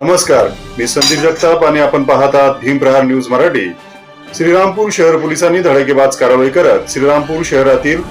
नमस्कार मी संदीप जगताप आणि आपण पाहत आहात भीमप्रहार न्यूज मराठी. श्रीरामपूर शहर पोलिसांनी धडकेबाज कारवाई करत श्रीरामपूर शहरातील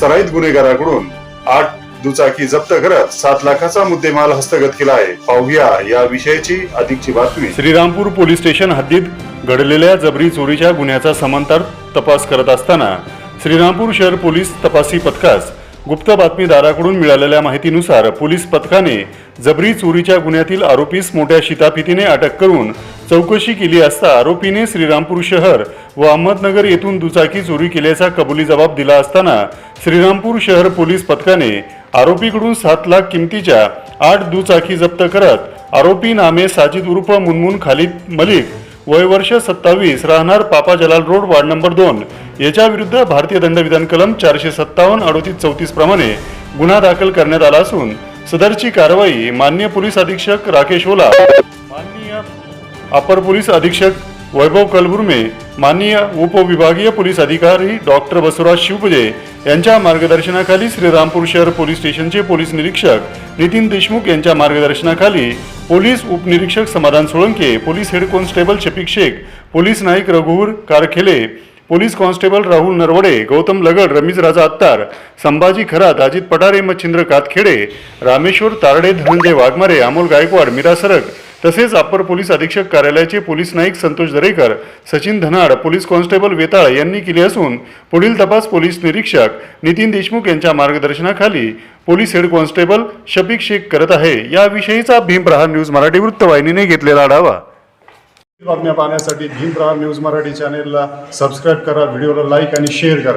सराईत गुन्हेगाराकडून आठ दुचाकी जप्त करत सात लाखाचा मुद्देमाल हस्तगत केला आहे. पाहूया या विषयाची अधिकची बातमी. श्रीरामपूर पोलीस स्टेशन हद्दीत घडलेल्या जबरी चोरीच्या गुन्ह्याचा समांतर तपास करत असताना श्रीरामपूर शहर पोलीस तपासी पथकास गुप्त बातमीदाराकडून मिळालेल्या माहितीनुसार पोलीस पथकाने जबरी चोरीच्या गुन्ह्यातील आरोपीस मोठ्या शिताफितीने अटक करून चौकशी केली असता आरोपीने श्रीरामपूर शहर व अहमदनगर येथून दुचाकी चोरी केल्याचा कबुली जबाब दिला असताना श्रीरामपूर शहर पोलीस पथकाने आरोपीकडून सात लाख किमतीच्या आठ दुचाकी जप्त करत आरोपी नामे साजिद उर्फ मुनमुन खालिद मलिक वय वर्ष सत्तावीस राहणार Papa Jalal road ward number दोन. याच्या विरुद्ध भारतीय दंडविधान कलम चारशे सत्तावन्न अडोतीस चौतीस प्रमाणे गुन्हा दाखल करण्यात आला असून सदरची कारवाई मान्य पोलीस अधीक्षक राकेश ओला माननीय अपर पोलीस अधीक्षक वैभव कलबुर्मे माननीय उपविभागीय पोलीस अधिकारी डॉक्टर बसवराज शिवपुजे यांच्या मार्गदर्शनाखाली श्रीरामपूर शहर पोलीस स्टेशनचे पोलीस निरीक्षक नितीन देशमुख यांच्या मार्गदर्शनाखाली पोलीस उपनिरीक्षक Samadhan Solanke police head constable Shafiq Shaikh police Naik रघुवर कारखेले पोलीस कॉन्स्टेबल राहुल नरवडे गौतम लगड रमीज राजा अत्तार संभाजी खरात अजित पठारे मच्छिंद्र कातखेडे रामेश्वर तारडे धनंजय वाघमारे अमोल गायकवाड मीरा सरक तसेच अप्पर पोलीस अधीक्षक कार्यालयाचे police Naik Santosh Darekar Sachin Dhanad police constable Vetal यांनी केले असून पुढील तपास पोलीस निरीक्षक नितीन देशमुख यांच्या मार्गदर्शनाखाली police head constable Shafiq Shaikh करत आहे. याविषयीचा भीमप्रहार न्यूज मराठी वृत्तवाहिनीने घेतलेला आढावा. बातम्या पाहण्यासाठी भीमप्रहार न्यूज मराठी चॅनेलला सबस्क्राईब करा व्हिडिओला लाईक आणि शेअर करा.